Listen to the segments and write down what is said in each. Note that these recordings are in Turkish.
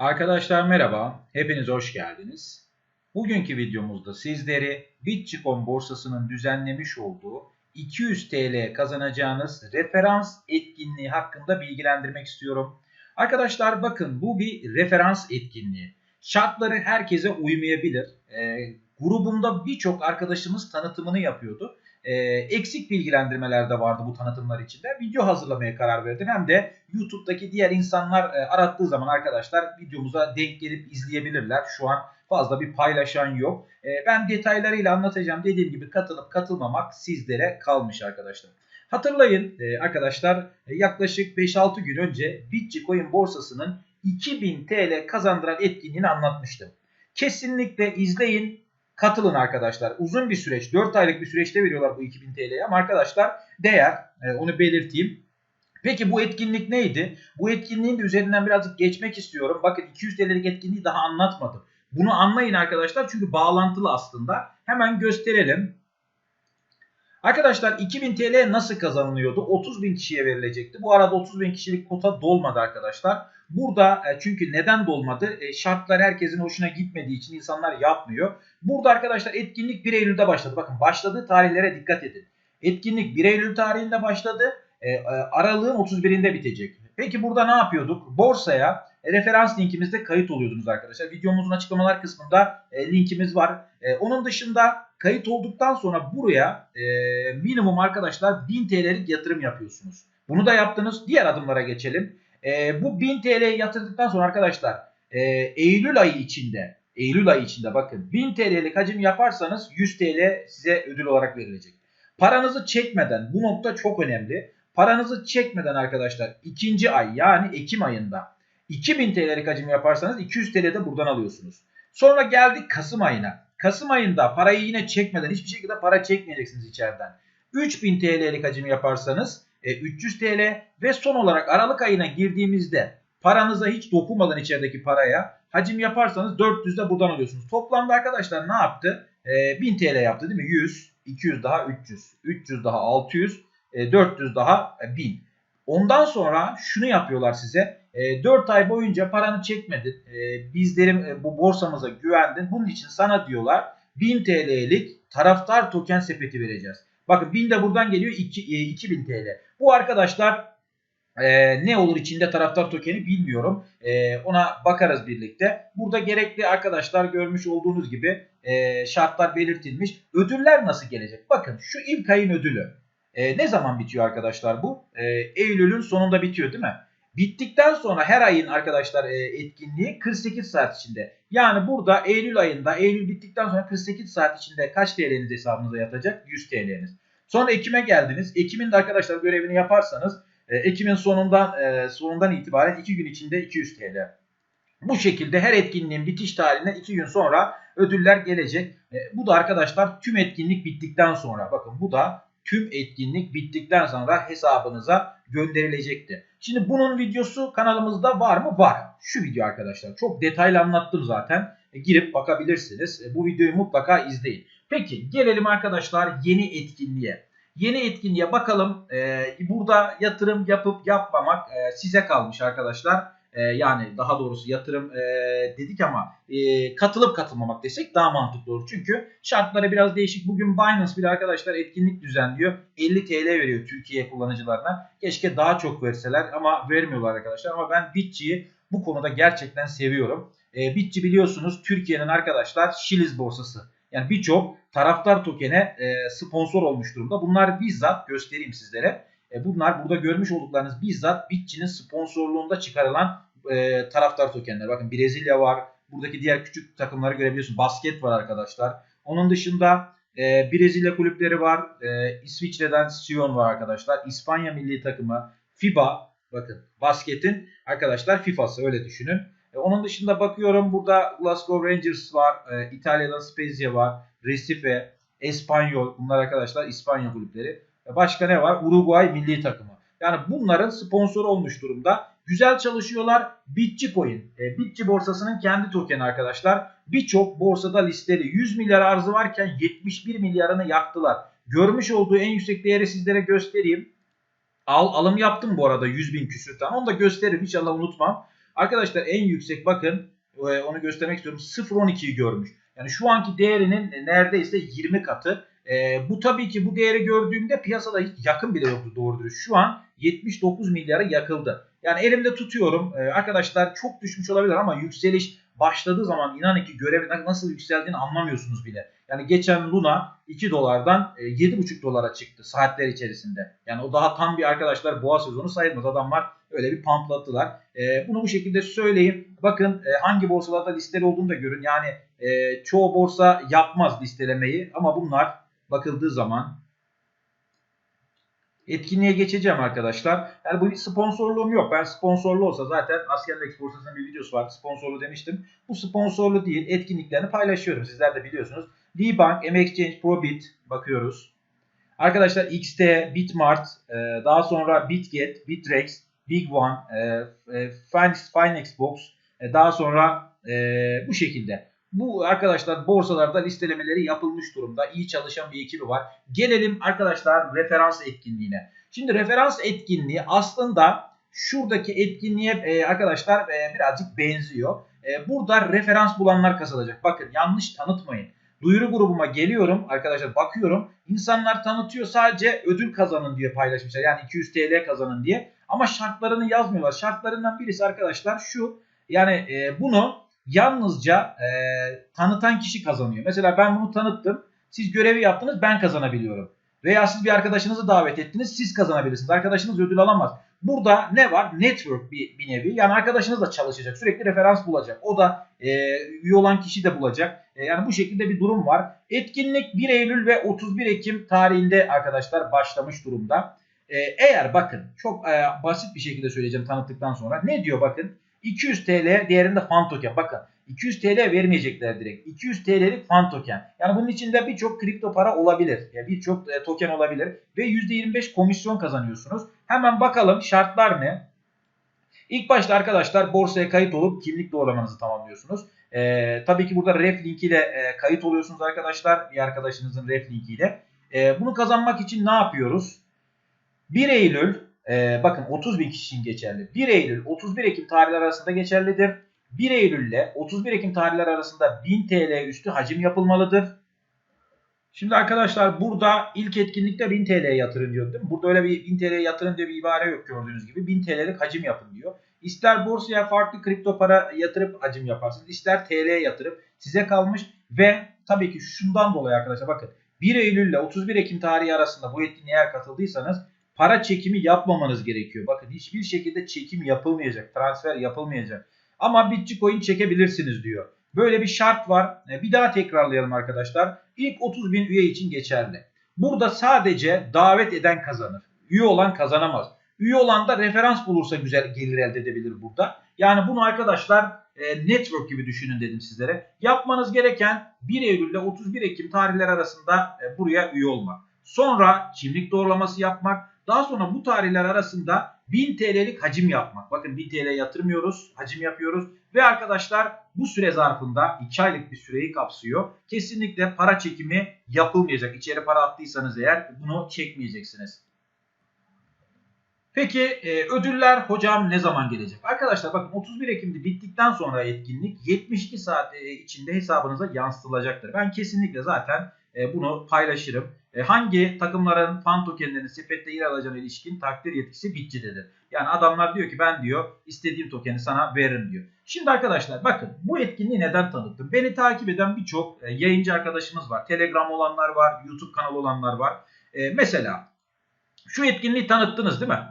Arkadaşlar merhaba, hepiniz hoş geldiniz. Bugünkü videomuzda sizleri Bitcoin borsasının düzenlemiş olduğu 200 TL kazanacağınız referans etkinliği hakkında bilgilendirmek istiyorum. Arkadaşlar bakın bu bir referans etkinliği. Şartları herkese uymayabilir. E, grubumda birçok arkadaşımız tanıtımını yapıyordu e, eksik bilgilendirmeler de vardı bu tanıtımlar içinde. Video hazırlamaya karar verdim. Hem de YouTube'daki diğer insanlar e, arattığı zaman arkadaşlar videomuza denk gelip izleyebilirler. Şu an fazla bir paylaşan yok. E, ben detaylarıyla anlatacağım. Dediğim gibi katılıp katılmamak sizlere kalmış arkadaşlar. Hatırlayın e, arkadaşlar e, yaklaşık 5-6 gün önce Bitcoin borsasının 2000 TL kazandıran etkinliğini anlatmıştım. Kesinlikle izleyin Katılın arkadaşlar. Uzun bir süreç. 4 aylık bir süreçte veriyorlar bu 2000 TL'ye ama arkadaşlar değer. E, onu belirteyim. Peki bu etkinlik neydi? Bu etkinliğin de üzerinden birazcık geçmek istiyorum. Bakın 200 TL'lik etkinliği daha anlatmadım. Bunu anlayın arkadaşlar çünkü bağlantılı aslında. Hemen gösterelim. Arkadaşlar 2000 TL nasıl kazanılıyordu? 30 bin kişiye verilecekti. Bu arada 30 bin kişilik kota dolmadı arkadaşlar. Burada e, çünkü neden dolmadı? E, şartlar herkesin hoşuna gitmediği için insanlar yapmıyor. Burada arkadaşlar etkinlik 1 Eylül'de başladı. Bakın başladığı tarihlere dikkat edin. Etkinlik 1 Eylül tarihinde başladı. E, aralığın 31'inde bitecek. Peki burada ne yapıyorduk? Borsaya referans linkimizde kayıt oluyordunuz arkadaşlar. Videomuzun açıklamalar kısmında linkimiz var. Onun dışında kayıt olduktan sonra buraya minimum arkadaşlar 1000 TL'lik yatırım yapıyorsunuz. Bunu da yaptınız. Diğer adımlara geçelim. E, bu 1000 TL'yi yatırdıktan sonra arkadaşlar e, Eylül ayı içinde Eylül ayı içinde bakın 1000 TL'lik hacim yaparsanız 100 TL size ödül olarak verilecek. Paranızı çekmeden bu nokta çok önemli. Paranızı çekmeden arkadaşlar ikinci ay yani Ekim ayında 2000 TL'lik hacim yaparsanız 200 TL de buradan alıyorsunuz. Sonra geldik Kasım ayına. Kasım ayında parayı yine çekmeden hiçbir şekilde para çekmeyeceksiniz içeriden. 3000 TL'lik hacim yaparsanız e, 300 TL ve son olarak Aralık ayına girdiğimizde paranıza hiç dokunmadan içerideki paraya hacim yaparsanız 400 de buradan alıyorsunuz. Toplamda arkadaşlar ne yaptı? E, 1000 TL yaptı değil mi? 100, 200 daha 300, 300 daha 600, e, 400 daha 1000. E, Ondan sonra şunu yapıyorlar size. E, 4 ay boyunca paranı çekmedin. E, bizlerim e, bu borsamıza güvendin. Bunun için sana diyorlar 1000 TL'lik taraftar token sepeti vereceğiz. Bakın 1000 de buradan geliyor 2, e, 2000 TL. Bu arkadaşlar e, ne olur içinde taraftar tokeni bilmiyorum. E, ona bakarız birlikte. Burada gerekli arkadaşlar görmüş olduğunuz gibi e, şartlar belirtilmiş. Ödüller nasıl gelecek? Bakın şu ilk ayın ödülü. E, ne zaman bitiyor arkadaşlar bu? E, Eylül'ün sonunda bitiyor değil mi? Bittikten sonra her ayın arkadaşlar e, etkinliği 48 saat içinde. Yani burada Eylül ayında Eylül bittikten sonra 48 saat içinde kaç TL'niz hesabınıza yatacak? 100 TL'niz. Sonra Ekim'e geldiniz. Ekim'in de arkadaşlar görevini yaparsanız e, Ekim'in sonundan e, sonundan itibaren 2 gün içinde 200 TL. Bu şekilde her etkinliğin bitiş tarihinden 2 gün sonra ödüller gelecek. Bu da arkadaşlar tüm etkinlik bittikten sonra. Bakın bu da tüm etkinlik bittikten sonra hesabınıza gönderilecekti. Şimdi bunun videosu kanalımızda var mı? Var. Şu video arkadaşlar. Çok detaylı anlattım zaten. E, girip bakabilirsiniz. E, bu videoyu mutlaka izleyin. Peki gelelim arkadaşlar yeni etkinliğe. Yeni etkinliğe bakalım. E, burada yatırım yapıp yapmamak size kalmış arkadaşlar e, yani daha doğrusu yatırım e, dedik ama e, katılıp katılmamak desek daha mantıklı olur. Çünkü şartları biraz değişik. Bugün Binance bile arkadaşlar etkinlik düzenliyor. 50 TL veriyor Türkiye kullanıcılarına. Keşke daha çok verseler ama vermiyorlar arkadaşlar. Ama ben Bitçi'yi bu konuda gerçekten seviyorum. E, Bitçi biliyorsunuz Türkiye'nin arkadaşlar Şiliz borsası. Yani birçok taraftar tokene e, sponsor olmuş durumda. Bunlar bizzat göstereyim sizlere. E, bunlar burada görmüş olduklarınız bizzat Bitçi'nin sponsorluğunda çıkarılan e, taraftar tokenler. Bakın Brezilya var. Buradaki diğer küçük takımları görebiliyorsun. Basket var arkadaşlar. Onun dışında e, Brezilya kulüpleri var. E, İsviçre'den Sion var arkadaşlar. İspanya milli takımı. FIBA. Bakın basketin arkadaşlar FIFA'sı öyle düşünün. E, onun dışında bakıyorum burada Glasgow Rangers var. E, İtalya'dan Spezia var. Recife, Espanyol. Bunlar arkadaşlar İspanya kulüpleri. Başka ne var? Uruguay milli takımı. Yani bunların sponsor olmuş durumda. Güzel çalışıyorlar. Bitçi Coin. E, Bitçi borsasının kendi tokeni arkadaşlar. Birçok borsada listeli. 100 milyar arzı varken 71 milyarını yaktılar. Görmüş olduğu en yüksek değeri sizlere göstereyim. Al, alım yaptım bu arada 100 bin küsür. Onu da gösteririm inşallah unutmam. Arkadaşlar en yüksek bakın e, onu göstermek istiyorum 0.12'yi görmüş. Yani şu anki değerinin neredeyse 20 katı. E, bu tabii ki bu değeri gördüğümde piyasada hiç yakın bile yoktu doğru dürüst. Şu an 79 milyara yakıldı. Yani elimde tutuyorum. E, arkadaşlar çok düşmüş olabilir ama yükseliş başladığı zaman inanın ki görevi nasıl yükseldiğini anlamıyorsunuz bile. Yani geçen Luna 2 dolardan 7,5 e, dolara çıktı saatler içerisinde. Yani o daha tam bir arkadaşlar boğa sezonu sayılmaz. Adamlar öyle bir pamplattılar. E, bunu bu şekilde söyleyeyim. Bakın e, hangi borsalarda listeli olduğunu da görün. Yani çoğu borsa yapmaz listelemeyi ama bunlar bakıldığı zaman etkinliğe geçeceğim arkadaşlar. Yani bu sponsorluğum yok. Ben sponsorlu olsa zaten Askerlik Borsası'nın bir videosu var. Sponsorlu demiştim. Bu sponsorlu değil. Etkinliklerini paylaşıyorum. Sizler de biliyorsunuz. D-Bank, MXChange, Probit bakıyoruz. Arkadaşlar XT, Bitmart, e, daha sonra Bitget, Bitrex, Big One, e, e, Finex Box, daha sonra bu şekilde. Bu arkadaşlar borsalarda listelemeleri yapılmış durumda. İyi çalışan bir ekibi var. Gelelim arkadaşlar referans etkinliğine. Şimdi referans etkinliği aslında şuradaki etkinliğe e, arkadaşlar e, birazcık benziyor. E, burada referans bulanlar kazanacak. Bakın yanlış tanıtmayın. Duyuru grubuma geliyorum arkadaşlar bakıyorum. İnsanlar tanıtıyor sadece ödül kazanın diye paylaşmışlar. Yani 200 TL kazanın diye. Ama şartlarını yazmıyorlar. Şartlarından birisi arkadaşlar şu. Yani e, bunu yalnızca e, tanıtan kişi kazanıyor. Mesela ben bunu tanıttım. Siz görevi yaptınız ben kazanabiliyorum. Veya siz bir arkadaşınızı davet ettiniz siz kazanabilirsiniz. Arkadaşınız ödül alamaz. Burada ne var? Network bir, bir nevi. Yani arkadaşınız da çalışacak. Sürekli referans bulacak. O da e, üye olan kişi de bulacak. E, yani bu şekilde bir durum var. Etkinlik 1 Eylül ve 31 Ekim tarihinde arkadaşlar başlamış durumda. E, eğer bakın çok e, basit bir şekilde söyleyeceğim tanıttıktan sonra. Ne diyor bakın? 200 TL değerinde fan token. Bakın 200 TL vermeyecekler direkt. 200 TL'lik fan token. Yani bunun içinde birçok kripto para olabilir. Yani birçok e, token olabilir. Ve %25 komisyon kazanıyorsunuz. Hemen bakalım şartlar ne? İlk başta arkadaşlar borsaya kayıt olup kimlik doğrulamanızı tamamlıyorsunuz. Ee, tabii ki burada ref linkiyle e, kayıt oluyorsunuz arkadaşlar. Bir arkadaşınızın ref linkiyle. E, bunu kazanmak için ne yapıyoruz? 1 Eylül e, bakın 30 bin kişi için geçerli. 1 Eylül 31 Ekim tarihleri arasında geçerlidir. 1 Eylül ile 31 Ekim tarihleri arasında 1000 TL üstü hacim yapılmalıdır. Şimdi arkadaşlar burada ilk etkinlikte 1000 TL yatırın diyor değil mi? Burada öyle bir 1000 TL yatırın diye bir ibare yok gördüğünüz gibi. 1000 TL'lik hacim yapın diyor. İster borsaya farklı kripto para yatırıp hacim yaparsınız. ister TL'ye yatırıp size kalmış. Ve tabii ki şundan dolayı arkadaşlar bakın 1 Eylül ile 31 Ekim tarihi arasında bu etkinliğe eğer katıldıysanız para çekimi yapmamanız gerekiyor. Bakın hiçbir şekilde çekim yapılmayacak, transfer yapılmayacak. Ama Bitcoin çekebilirsiniz diyor. Böyle bir şart var. E, bir daha tekrarlayalım arkadaşlar. İlk 30 bin üye için geçerli. Burada sadece davet eden kazanır. Üye olan kazanamaz. Üye olan da referans bulursa güzel gelir elde edebilir burada. Yani bunu arkadaşlar e, network gibi düşünün dedim sizlere. Yapmanız gereken 1 Eylül ile 31 Ekim tarihler arasında e, buraya üye olmak. Sonra kimlik doğrulaması yapmak. Daha sonra bu tarihler arasında 1000 TL'lik hacim yapmak. Bakın 1000 TL yatırmıyoruz, hacim yapıyoruz. Ve arkadaşlar bu süre zarfında 2 aylık bir süreyi kapsıyor. Kesinlikle para çekimi yapılmayacak. İçeri para attıysanız eğer bunu çekmeyeceksiniz. Peki e, ödüller hocam ne zaman gelecek? Arkadaşlar bakın 31 Ekim'de bittikten sonra etkinlik 72 saat e, içinde hesabınıza yansıtılacaktır. Ben kesinlikle zaten e, bunu paylaşırım. E, hangi takımların fan tokenlerini sepette yer alacağına ilişkin takdir yetkisi Bitci'dedir. Yani adamlar diyor ki ben diyor istediğim tokeni sana veririm diyor. Şimdi arkadaşlar bakın bu etkinliği neden tanıttım? Beni takip eden birçok e, yayıncı arkadaşımız var. Telegram olanlar var, YouTube kanalı olanlar var. E, mesela şu etkinliği tanıttınız değil mi?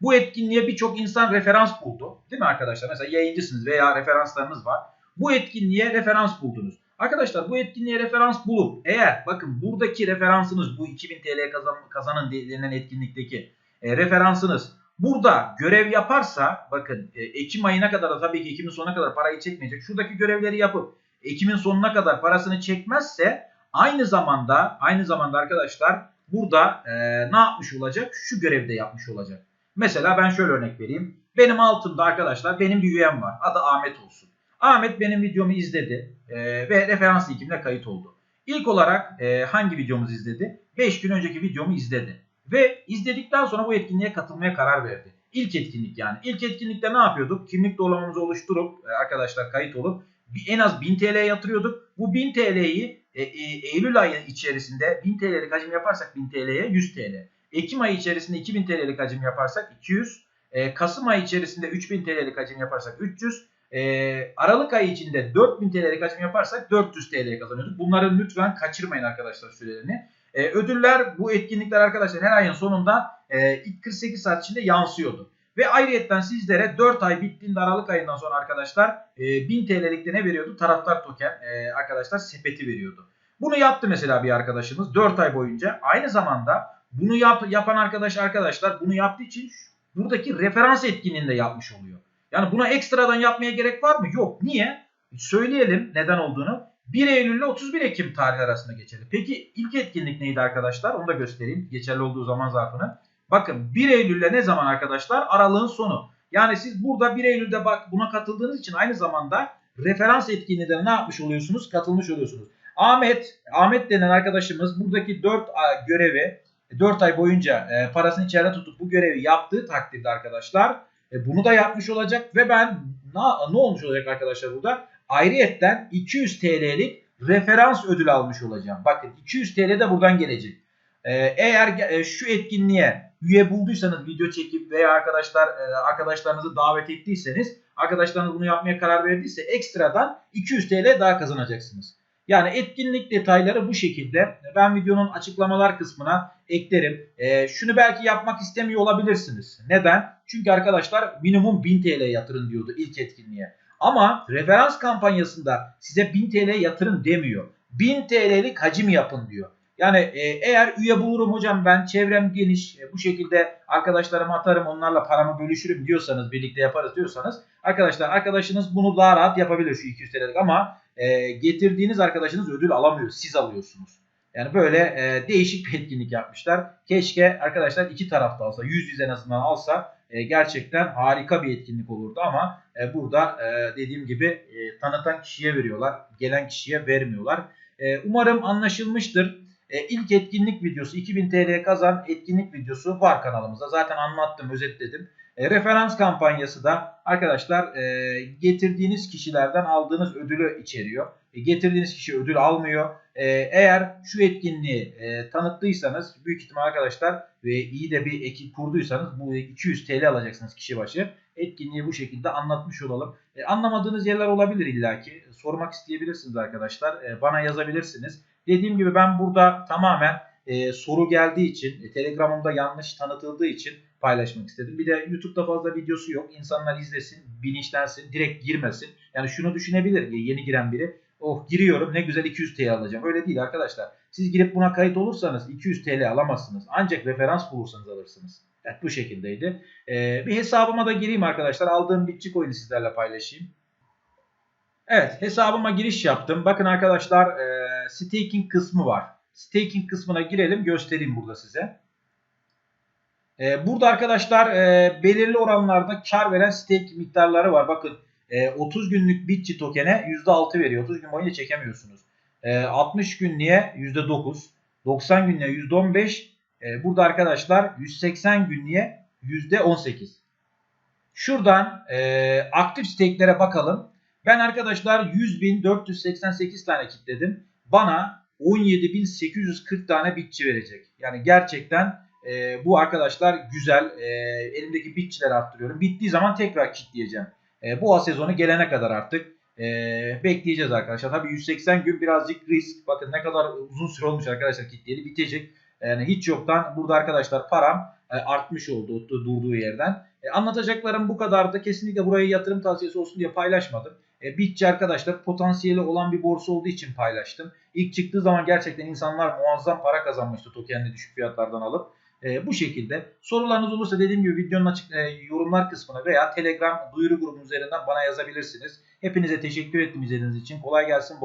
Bu etkinliğe birçok insan referans buldu. Değil mi arkadaşlar? Mesela yayıncısınız veya referanslarınız var. Bu etkinliğe referans buldunuz. Arkadaşlar bu etkinliğe referans bulup eğer bakın buradaki referansınız bu 2000 TL kazan, kazanın denilen etkinlikteki e, referansınız burada görev yaparsa bakın e, Ekim ayına kadar da tabii ki Ekim'in sonuna kadar parayı çekmeyecek. Şuradaki görevleri yapıp Ekim'in sonuna kadar parasını çekmezse aynı zamanda aynı zamanda arkadaşlar burada e, ne yapmış olacak? Şu görevde yapmış olacak. Mesela ben şöyle örnek vereyim. Benim altımda arkadaşlar benim bir üyem var. Adı Ahmet olsun. Ahmet benim videomu izledi e, ve referans linkimle kayıt oldu. İlk olarak e, hangi videomuzu izledi? 5 gün önceki videomu izledi. Ve izledikten sonra bu etkinliğe katılmaya karar verdi. İlk etkinlik yani. İlk etkinlikte ne yapıyorduk? Kimlik doğrulamamızı oluşturup e, arkadaşlar kayıt olup en az 1000 TL yatırıyorduk. Bu 1000 TL'yi e, e, Eylül ayı içerisinde 1000 TL'lik hacim yaparsak 1000 TL'ye 100 TL. Ekim ayı içerisinde 2000 TL'lik hacim yaparsak 200. E, Kasım ayı içerisinde 3000 TL'lik hacim yaparsak 300. E, Aralık ayı içinde 4000 TL'lik hacim yaparsak 400 TL kazanıyorduk. Bunları lütfen kaçırmayın arkadaşlar sürelerini. E, ödüller bu etkinlikler arkadaşlar her ayın sonunda e, ilk 48 saat içinde yansıyordu. Ve ayrıyetten sizlere 4 ay bittiğinde Aralık ayından sonra arkadaşlar e, 1000 TL'likte ne veriyordu? Taraftar token e, arkadaşlar sepeti veriyordu. Bunu yaptı mesela bir arkadaşımız 4 ay boyunca. Aynı zamanda bunu yap, yapan arkadaş arkadaşlar bunu yaptığı için buradaki referans etkinliğini de yapmış oluyor. Yani buna ekstradan yapmaya gerek var mı? Yok. Niye? Söyleyelim neden olduğunu. 1 Eylül ile 31 Ekim tarih arasında geçerli. Peki ilk etkinlik neydi arkadaşlar? Onu da göstereyim. Geçerli olduğu zaman zarfını. Bakın 1 Eylül'le ne zaman arkadaşlar? Aralığın sonu. Yani siz burada 1 Eylül'de bak buna katıldığınız için aynı zamanda referans etkinliğine ne yapmış oluyorsunuz? Katılmış oluyorsunuz. Ahmet, Ahmet denen arkadaşımız buradaki 4 görevi 4 ay boyunca e, parasını içeride tutup bu görevi yaptığı takdirde arkadaşlar e, bunu da yapmış olacak ve ben ne, ne olmuş olacak arkadaşlar burada? Ayrıyetten 200 TL'lik referans ödül almış olacağım. Bakın 200 TL de buradan gelecek. Ee, eğer e, şu etkinliğe üye bulduysanız video çekip veya arkadaşlar e, arkadaşlarınızı davet ettiyseniz arkadaşlarınız bunu yapmaya karar verdiyse ekstradan 200 TL daha kazanacaksınız. Yani etkinlik detayları bu şekilde. Ben videonun açıklamalar kısmına eklerim. E, şunu belki yapmak istemiyor olabilirsiniz. Neden? Çünkü arkadaşlar minimum 1000 TL yatırın diyordu ilk etkinliğe. Ama referans kampanyasında size 1000 TL yatırın demiyor. 1000 TL'lik hacim yapın diyor. Yani e, eğer üye bulurum hocam ben çevrem geniş e, bu şekilde arkadaşlarıma atarım onlarla paramı bölüşürüm diyorsanız birlikte yaparız diyorsanız arkadaşlar arkadaşınız bunu daha rahat yapabilir şu 200 TL'lik ama e, getirdiğiniz arkadaşınız ödül alamıyor siz alıyorsunuz. Yani böyle e, değişik bir etkinlik yapmışlar. Keşke arkadaşlar iki tarafta alsa 100 yüz en azından alsa e, gerçekten harika bir etkinlik olurdu ama e, burada e, dediğim gibi e, tanıtan kişiye veriyorlar. Gelen kişiye vermiyorlar. E, umarım anlaşılmıştır. E, ilk etkinlik videosu 2000 TL kazan etkinlik videosu var kanalımızda. Zaten anlattım, özetledim. E, referans kampanyası da arkadaşlar e, getirdiğiniz kişilerden aldığınız ödülü içeriyor. E, getirdiğiniz kişi ödül almıyor. E, eğer şu etkinliği e, tanıttıysanız büyük ihtimal arkadaşlar ve iyi de bir ekip kurduysanız bu 200 TL alacaksınız kişi başı. Etkinliği bu şekilde anlatmış olalım. E, anlamadığınız yerler olabilir illaki. Sormak isteyebilirsiniz arkadaşlar. E, bana yazabilirsiniz. Dediğim gibi ben burada tamamen e, soru geldiği için, e, Telegram'ımda yanlış tanıtıldığı için paylaşmak istedim. Bir de YouTube'da fazla videosu yok. İnsanlar izlesin, bilinçlensin, direkt girmesin. Yani şunu düşünebilir yeni giren biri. Oh giriyorum ne güzel 200 TL alacağım. Öyle değil arkadaşlar. Siz girip buna kayıt olursanız 200 TL alamazsınız. Ancak referans bulursanız alırsınız. Evet bu şekildeydi. Ee, bir hesabıma da gireyim arkadaşlar. Aldığım bitçi coin'i sizlerle paylaşayım. Evet hesabıma giriş yaptım. Bakın arkadaşlar e, staking kısmı var. Staking kısmına girelim göstereyim burada size. E, burada arkadaşlar e, belirli oranlarda kar veren stake miktarları var. Bakın e, 30 günlük Bitçi token'e %6 veriyor. 30 gün boyunca çekemiyorsunuz. E, 60 günlüğe %9. 90 günlüğe %15. E, burada arkadaşlar 180 günlüğe %18. Şuradan e, aktif stake'lere bakalım. Ben arkadaşlar 100.488 tane kitledim. Bana 17.840 tane bitçi verecek. Yani gerçekten e, bu arkadaşlar güzel. E, elimdeki bitçileri arttırıyorum. Bittiği zaman tekrar kitleyeceğim. E, bu sezonu gelene kadar artık e, bekleyeceğiz arkadaşlar. Tabii 180 gün birazcık risk. Bakın ne kadar uzun süre olmuş arkadaşlar kitleyeli bitecek. Yani hiç yoktan burada arkadaşlar param e, artmış oldu durduğu yerden. E, anlatacaklarım bu kadardı. Kesinlikle buraya yatırım tavsiyesi olsun diye paylaşmadım. E, Bitçi arkadaşlar potansiyeli olan bir borsa olduğu için paylaştım. İlk çıktığı zaman gerçekten insanlar muazzam para kazanmıştı tokenli düşük fiyatlardan alıp. E, bu şekilde. Sorularınız olursa dediğim gibi videonun açık e, yorumlar kısmına veya Telegram duyuru grubunun üzerinden bana yazabilirsiniz. Hepinize teşekkür ettim izlediğiniz için. Kolay gelsin.